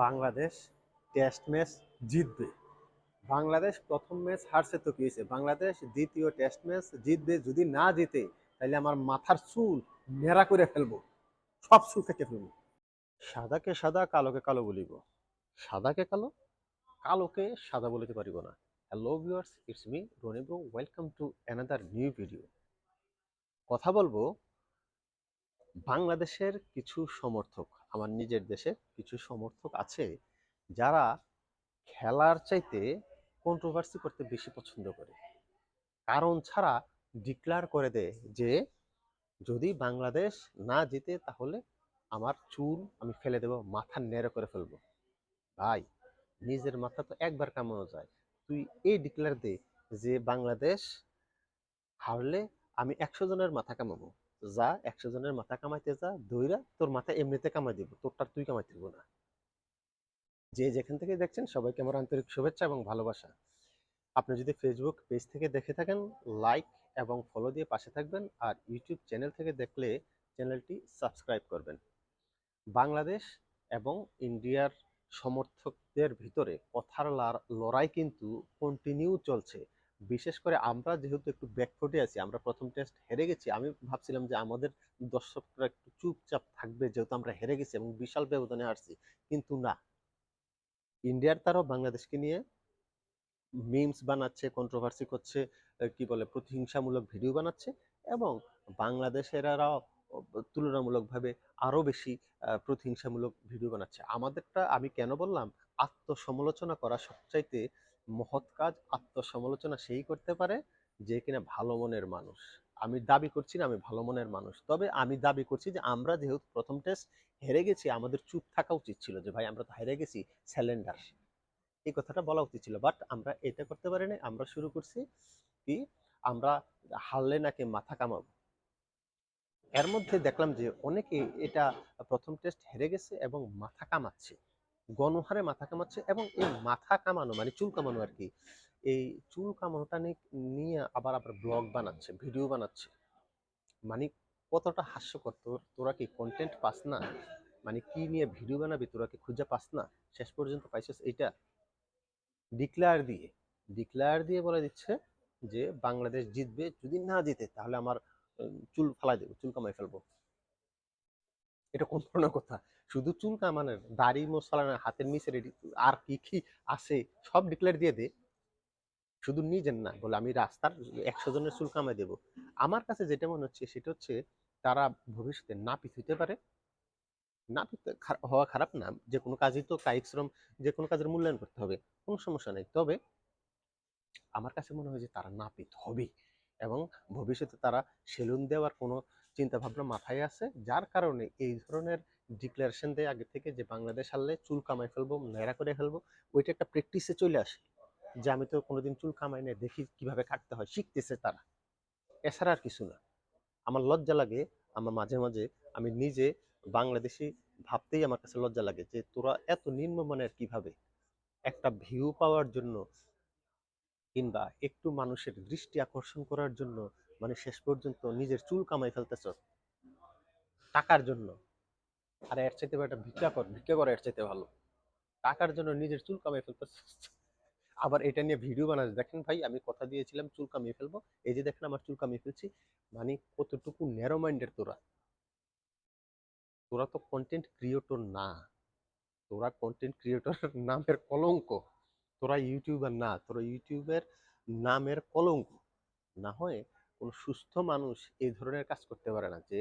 Bangladesh test match জিতবে। বাংলাদেশ প্রথম match হারছে তো কি হয়েছে? বাংলাদেশ দ্বিতীয় টেস্ট ম্যাচ জিতবে, যদি না জিতে তাহলে আমার মাথার চুল নেড়া করে ফেলব। সব চুল থেকে ফেলব। সাদাকে সাদা, কালোকে কালো বলিব। সাদাকে কালো, কালোকে সাদা বলিতে পারিব না। Hello viewers it's me Rony bro welcome to another new video কথা বলব বাংলাদেশের কিছু সমর্থক। আমার নিজের দেশে কিছু সমর্থক আছে যারা খেলার চাইতে কন্ট্রোভার্সি করতে বেশি পছন্দ করে। কারণ ছাড়া ডিক্লার করে দেয় যে, যদি বাংলাদেশ না জিতে তাহলে আমার চুল আমি ফেলে দেব, মাথা নেড়ে করে ফেলব। ভাই, নিজের মাথা তো একবার কামানো যায়। তুই এই ডিক্লার দে যে, বাংলাদেশ হারলে আমি একশো জনের মাথা কামাবো। যা একশো জনের মাথা কামাইতে যা দইরা তোর মাথা এমনিতে কামাই দিব তোরটার তুই কামাইতে দিব না। যে যেখান থেকে দেখছেন, সবাইকে আমার আন্তরিক শুভেচ্ছা এবং ভালোবাসা। আপনি যদি ফেসবুক পেজ থেকে দেখে থাকেন লাইক এবং ফলো দিয়ে পাশে থাকবেন আর ইউটিউব চ্যানেল থেকে দেখলে চ্যানেলটি সাবস্ক্রাইব করবেন। বাংলাদেশ এবং ইন্ডিয়ার সমর্থকদের ভিতরে কথার লড়াই কিন্তু কন্টিনিউ চলছে। বিশেষ করে আমরা যেহেতু একটু ব্যাকফুটে আছি, আমরা প্রথম টেস্ট হেরে গেছি, আমি ভাবছিলাম যে আমাদের দর্শকরা একটু চুপচাপ থাকবে যেহেতু আমরা হেরে গেছি এবং বিশাল ব্যবধানে হারছি। কিন্তু না। ইন্ডিয়ার তারাও বাংলাদেশকে নিয়ে মিমস বানাচ্ছে কন্ট্রোভার্সি করছে কি বলে, প্রতিহিংসামূলক ভিডিও বানাচ্ছে এবং বাংলাদেশেরাও তুলনামূলকভাবে আরও বেশি প্রতিহিংসামূলক ভিডিও বানাচ্ছে। আমাদেরটা আমি কেন বললাম? আত্মসমালোচনা করা সবচাইতে মহৎ কাজ। আত্মসমালোচনা সেই করতে পারে যে কিনা ভালো মনের মানুষ। আমি দাবি করছি না আমি ভালো মনের মানুষ। তবে আমি দাবি করছি যে আমরা যেহেতু প্রথম টেস্ট হেরে গেছি, আমাদের চুপ থাকা উচিত ছিল যে ভাই আমরা তো হেরে গেছি স্যালেন্ডার এই কথাটা বলা উচিত ছিল। বাট আমরা এটা করতে পারি না আমরা শুরু করছি কি? আমরা হারলে নাকি মাথা কামাবো। এর মধ্যে দেখলাম যে অনেকে এটা প্রথম টেস্ট হেরে গেছে এবং মাথা কামাচ্ছে। গণহারে মাথা কামাচ্ছে এবং এই মাথা কামানো মানে চুল কামানো আর কি, এই চুল কামানোটা নিয়ে আবার আবার ব্লগ বানাচ্ছে, ভিডিও বানাচ্ছে। মানে কতটা হাস্যকর, তোর, তোরা কি কন্টেন্ট পাস না? মানে কি নিয়ে ভিডিও বানাবি, তোরা কি খুঁজে পাস না? শেষ পর্যন্ত পাইছিস এইটা? ডিক্লেয়ার দিয়ে ডিক্লেয়ার দিয়ে বলে দিচ্ছে যে বাংলাদেশ জিতবে, যদি না জিতে তাহলে আমার চুল ফালাই দেবো, চুল কামাই ফেলব। এটা কোন ধরনের কথা। শুধু চুল কামানের, দাড়ি মোসালানের হাতের নিচে রেডি আর কি কি আছে, সব ডিক্লেয়ার দিয়ে দে। শুধু নিজের না, বলে আমি রাস্তার একশো জনের চুল কামাই দেবো। আমার কাছে যেটা মনে হচ্ছে, সেটা হচ্ছে তারা ভবিষ্যতে নাপিত হইতে পারে। নাপিত হওয়া খারাপ না, যে কোনো কাজই তো কায়িক শ্রম, যে কোনো কাজের মূল্যায়ন করতে হবে, কোনো সমস্যা নেই। তবে আমার কাছে মনে হয় যে তারা নাপিত হবে এবং ভবিষ্যতে তারা সেলুন দেওয়ার কোনো চিন্তা ভাবনা মাথায় আছে, যার কারণে এই ধরনের ডিক্লারেশন দেয় আগে থেকে যে বাংলাদেশ হারলে চুল কামাই ফেলব নেড়া করে ফেলব, ওইটা একটা প্র্যাকটিসে চলে আসে যে আমি তো কোনোদিন চুল কামাই না দেখি কীভাবে কাটতে হয়, শিখতেছে তারা। এছাড়া আর কিছু না। আমার লজ্জা লাগে, আমার মাঝে মাঝে আমি নিজে বাংলাদেশি ভাবতেই আমার কাছে লজ্জা লাগে যে তোরা এত নিম্নমানের কীভাবে একটা ভিউ পাওয়ার জন্য কিংবা একটু মানুষের দৃষ্টি আকর্ষণ করার জন্য মানে শেষ পর্যন্ত নিজের চুল কামাই ফেলতেছ টাকার জন্য। আর এর চাইতে একটা ভিক্ষা কর ভিক্ষা কর এর চাইতে ভালো। টাকার জন্য নিজের চুল কামাই ফেলতেছ। আবার এটা নিয়ে ভিডিও বানাচ্ছে দেখেন ভাই, আমি কথা দিয়েছিলাম চুল কামিয়ে ফেলব। এই যে দেখেন আমার চুল কামিয়ে ফেলছি। মানে কতটুকু ন্যারো মাইন্ডের তোরা। তোরা তো কন্টেন্ট ক্রিয়েটর না। তোরা কন্টেন্ট ক্রিয়েটর নামের কলঙ্ক। তোরা ইউটিউবার না। তোরা ইউটিউবের নামের কলঙ্ক। না হয় কোনো সুস্থ মানুষ এই ধরনের কাজ করতে পারে না যে,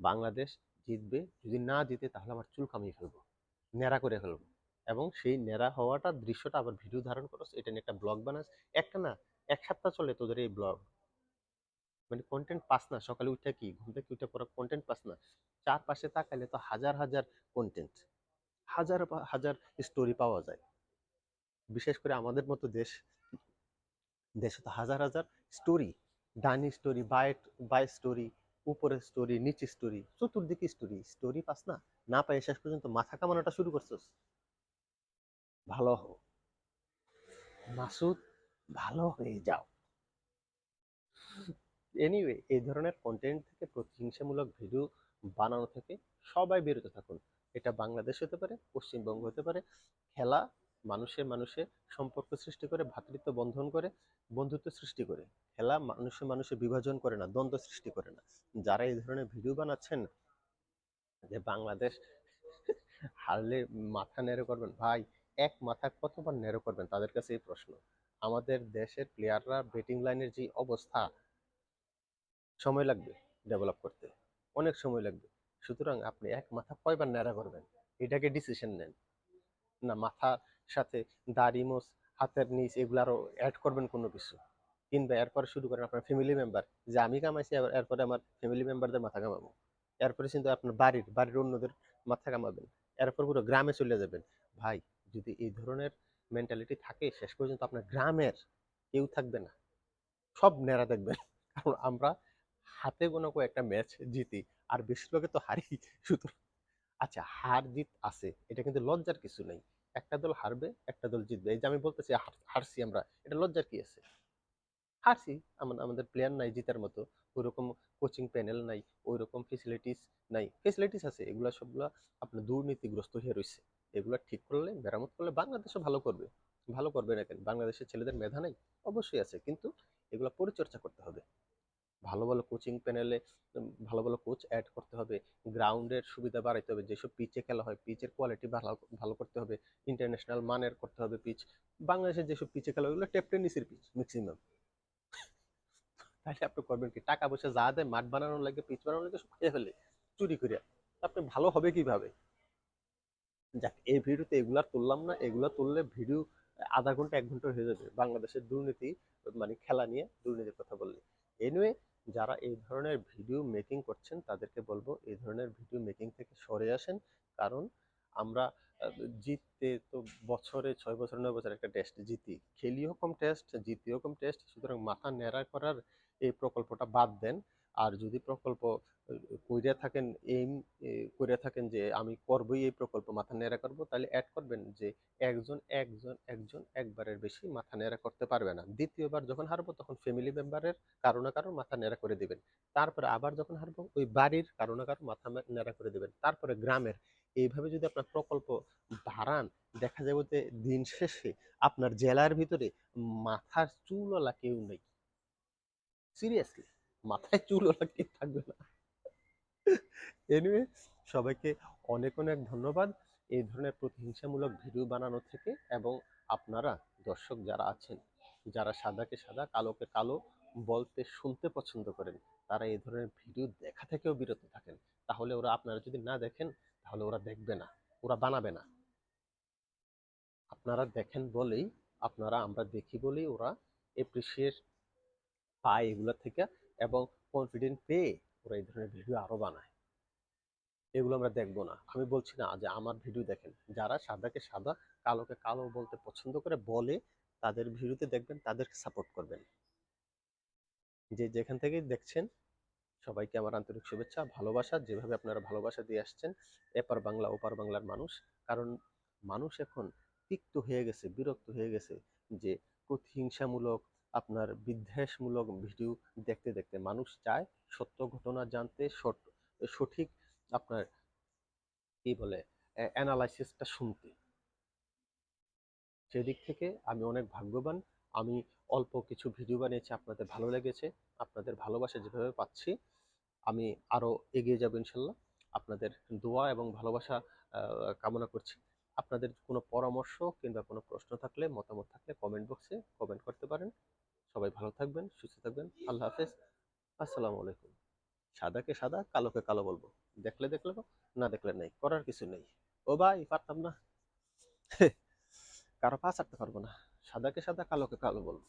বাংলাদেশ জিতবে, যদি না জিতে তাহলে আমার চুল কামিয়ে ফেলব, ন্যাড়া করে ফেলব। এবং সেই ন্যাড়া হওয়াটা দৃশ্যটা আবার ভিডিও ধারণ করস, এটা নিয়ে একটা ব্লগ বানাস। একটা না, এক সপ্তাহ চলে তোদের এই ব্লগ। মানে কন্টেন্ট পাস না, সকালে উঠে কি, ঘুম থেকে উঠে পড়া কন্টেন্ট পাস না। চারপাশে তাকাইলে তো হাজার হাজার কন্টেন্ট হাজার হাজার স্টোরি পাওয়া যায়। বিশেষ করে আমাদের মতো দেশ, দেশে তো হাজার হাজার স্টোরি ডাইনি স্টোরি, বাই বাই স্টোরি, উপরের স্টোরি নিচে স্টোরি, চতুর্দিকে স্টোরি স্টোরি পাস না? না পাই শেষ পর্যন্ত মাথা কামানোটা শুরু করছস? ভালো হও। মাসুদ, ভালো হয়ে যাও। এনিওয়ে এই ধরনের কন্টেন্ট থেকে প্রতিহিংসামূলক ভিডিও বানানো থেকে সবাই বিরত থাকুন। এটা বাংলাদেশ হতে পারে, পশ্চিমবঙ্গ হতে পারে, খেলা মানুষে মানুষে সম্পর্ক সৃষ্টি করে ভ্রাতৃত্ব বন্ধন করে, বন্ধুত্ব সৃষ্টি করে। খেলা মানুষে মানুষে বিভাজন করে না, দ্বন্দ্ব সৃষ্টি করে না। যারা এই ধরনের ভিডিও বানাচ্ছেন, যে বাংলাদেশ হারলে মাথা নেড়ে করবেন, ভাই, এক মাথা কতবার নেড়ে করবেন, তাদের কাছে এই প্রশ্ন। আমাদের দেশের প্লেয়াররা ব্যাটিং লাইনের যে অবস্থা, সময় লাগবে ডেভেলপ করতে। অনেক সময় লাগবে। সুতরাং আপনি এক মাথা কয়বার ন্যাড়া করবেন? এটাকে ডিসিশন নেন। না মাথার সাথে দাড়ি মোস হাতের নিচ এগুলো আরও অ্যাড করবেন কোনো কিছু। কিংবা এরপরে শুরু করেন আপনার ফ্যামিলি মেম্বার যে আমি কামাইছি এরপরে আমার ফ্যামিলি মেম্বারদের মাথা কামাবো। এরপরে কিন্তু আপনার বাড়ির বাড়ির অন্যদের মাথা কামাবেন। এরপর পুরো গ্রামে চলে যাবেন। ভাই, যদি এই ধরনের মেন্টালিটি থাকে, শেষ পর্যন্ত আপনার গ্রামের কেউ থাকবে না। সব নেড়া দেখবেন। কারণ আমরা হাতে গোনা একটা ম্যাচ জিতি, আর বেশিরভাগে তো হারি। সুতরাং আচ্ছা হার জিত আছে, এটা কিন্তু লজ্জার কিছু নেই। একটা দল হারবে, একটা দল জিতবে। এই যে আমি বলতেছি হার- হারছি আমরা, এটা লজ্জার কি আছে? হারছি আমা- আমাদের প্লেয়ার নাই জিতার মতো, ওইরকম কোচিং প্যানেল নাই, ওইরকম ফেসিলিটিস নাই। ফেসিলিটিস আছে, এগুলা সবগুলা আপনার দুর্নীতিগ্রস্ত হয়ে রয়েছে এগুলা ঠিক করলে, মেরামত করলে বাংলাদেশও ভালো করবে। ভালো করবে না কেন? বাংলাদেশের ছেলেদের মেধা নাই? অবশ্যই আছে, কিন্তু এগুলা পরিচর্যা করতে হবে। ভালো ভালো কোচিং প্যানেলে ভালো ভালো কোচ অ্যাড করতে হবে। গ্রাউন্ডের সুবিধা বাড়াইতে হবে। যেসব পিচে খেলা হয় পিচের কোয়ালিটি ভালো ভালো করতে হবে। ইন্টারন্যাশনাল মানের করতে হবে পিচ বাংলাদেশের যেসব পিচে খেলা ওগুলো টেপ টেনিসের পিচ ম্যাক্সিমাম তাহলে আপনি করবেন কি? টাকা পয়সা যা দেয়, মাঠ বানানোর লাগে পিচ বানানোর লাগে, সব খেয়ে ফেলে। চুরি করে। আপনি ভালো হবে কীভাবে? যাক, এই ভিডিওতে এগুলা তুললাম না। এগুলা তুললে ভিডিও আধা ঘণ্টা, এক ঘণ্টা হয়ে যাবে। বাংলাদেশের দুর্নীতি মানে খেলা নিয়ে দুর্নীতির কথা বললে। এনিওয়ে যারা এই ধরনের ভিডিও মেকিং করছেন, তাদেরকে বলব এই ধরনের ভিডিও মেকিং থেকে সরে আসেন। কারণ আমরা জিততে তো বছরে ছয় বছর, নয় বছর একটা টেস্ট জিতি। খেলিও কম টেস্ট জিতিও কম টেস্ট সুতরাং মাথা ন্যাড়া করার এই প্রকল্পটা বাদ দেন। আর যদি প্রকল্প কইরা থাকেন এইম কইরা থাকেন যে আমি করবই এই প্রকল্প, মাথা নেড়া করব, তাহলে অ্যাড করবেন যে একজন একজন একজন একবারের বেশি মাথা নেড়া করতে পারবে না। দ্বিতীয়বার যখন হারবো, তখন ফ্যামিলি মেম্বারের কারও না কারও মাথা নেড়া করে দিবেন। তারপরে আবার যখন হারবো, ওই বাড়ির কারও না কারও মাথা নেড়া করে দিবেন। তারপরে গ্রামের, এইভাবে যদি আপনার প্রকল্প বাড়ান, দেখা যাবে যে দিন শেষে আপনার জেলার ভিতরে মাথার চুল চুলওয়ালা কেউ নেই। সিরিয়াসলি মাথায় চুলওয়ালা কেউ থাকবে না। এনিওয়ে সবাইকে অনেক অনেক ধন্যবাদ। এই ধরনের প্রতিহিংসামূলক ভিডিও বানানো থেকে এবং আপনারা দর্শক যারা আছেন, যারা সাদাকে সাদা, কালোকে কালো বলতে শুনতে পছন্দ করেন, তারা এই ধরনের ভিডিও দেখা থেকেও বিরত থাকেন। তাহলে ওরা আপনারা যদি না দেখেন, তাহলে ওরা দেখবে না, ওরা বানাবে না। আপনারা দেখেন বলেই, আপনারা আমরা দেখি বলেই ওরা এপ্রিসিয়েট পায় এগুলা থেকে। এবং কনফিডেন্ট পেয়ে ওরা এই ধরনের ভিডিও আরও বানায়। এগুলো আমরা দেখব না। আমি বলছি না যে আমার ভিডিও দেখেন। যারা সাদাকে সাদা, কালোকে কালো বলতে পছন্দ করে, বলে তাদের ভিডিওতে দেখবেন, তাদেরকে সাপোর্ট করবেন। যে যেখান থেকে দেখছেন, সবাইকে আমার আন্তরিক শুভেচ্ছা, ভালোবাসা, যেভাবে আপনারা ভালোবাসা দিয়ে আসছেন, এপার বাংলা, ওপার বাংলার মানুষ। কারণ মানুষ এখন তিক্ত হয়ে গেছে, বিরক্ত হয়ে গেছে যে প্রতিহিংসামূলক আপনার বিদ্বেষমূলক ভিডিও দেখতে দেখতে মানুষ চায় সত্য ঘটনা জানতে সঠিক আপনার কি বলে অ্যানালাইসিসটা শুনতে। সেদিক থেকে আমি অনেক ভাগ্যবান। আমি অল্প কিছু ভিডিও বানিয়েছি, আপনাদের ভালো লেগেছে, আপনাদের ভালোবাসা যেভাবে পাচ্ছি, আমি আরও এগিয়ে যাব ইনশাল্লাহ। আপনাদের দোয়া এবং ভালোবাসা কামনা করছি। আপনাদের কোনো পরামর্শ কিংবা কোনো প্রশ্ন থাকলে, মতামত থাকলে কমেন্ট বক্সে কমেন্ট করতে পারেন। থাকবেন, সুস্থ থাকবেন। আল্লাহ হাফেজ। আসসালামু আলাইকুম। সাদাকে সাদা, কালোকে কালো বলব। দেখলে দেখলে না দেখলে নাই। করার কিছু নেই। ও ভাই, পারতাম না। কারও পা ছাড়তে পারব না। সাদাকে সাদা, কালোকে কালো বলব।